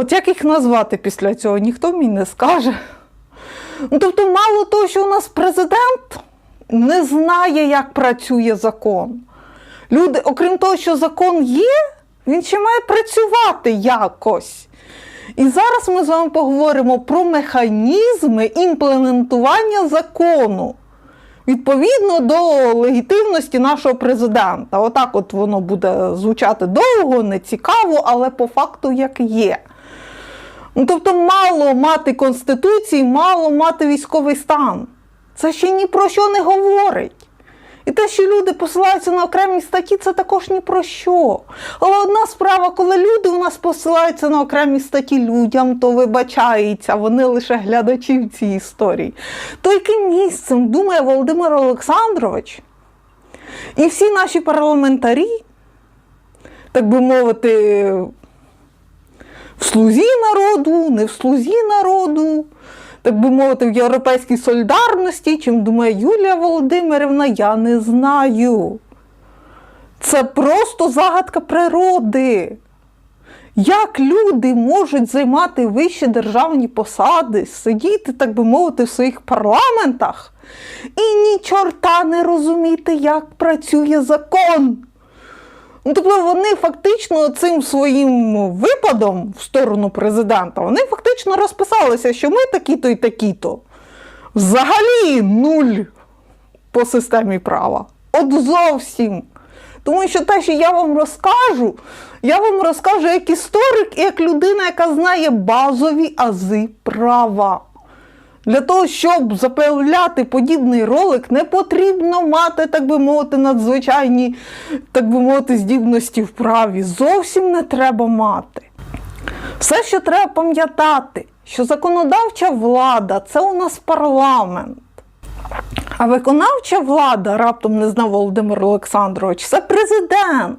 От як їх назвати після цього, ніхто мені не скаже. Тобто, мало того, що у нас президент не знає, як працює закон. Люди, окрім того, що закон є, він ще має працювати якось. І зараз ми з вами поговоримо про механізми імплементування закону відповідно до легітимності нашого президента. Отак от воно буде звучати довго, нецікаво, але по факту як є. Ну, тобто, мало мати конституції, мало мати військовий стан. Це ще ні про що не говорить. І те, що люди посилаються на окремі статті, це також ні про що. Але одна справа, коли люди у нас посилаються на окремі статті людям, то вибачається, вони лише глядачі в цій історії. То яким місцем думає Володимир Олександрович і всі наші парламентарі, так би мовити, слузі народу, не в слузі народу, так би мовити, в європейській солідарності, чим думає Юлія Володимирівна, я не знаю. Це просто загадка природи. Як люди можуть займати вищі державні посади, сидіти, так би мовити, в своїх парламентах і ні чорта не розуміти, як працює закон? Ну, тобто вони фактично цим своїм випадом в сторону президента, вони фактично розписалися, що ми такі-то і такі-то. Взагалі нуль по системі права. От зовсім. Тому що те, що я вам розкажу, я вам розкажу як історик і як людина, яка знає базові ази права. Для того, щоб запевляти подібний ролик, не потрібно мати, так би мовити, надзвичайні, так би мовити, здібності в праві. Зовсім не треба мати. Все, що треба пам'ятати, що законодавча влада це у нас парламент. А виконавча влада, раптом не знав Володимир Олександрович, це президент.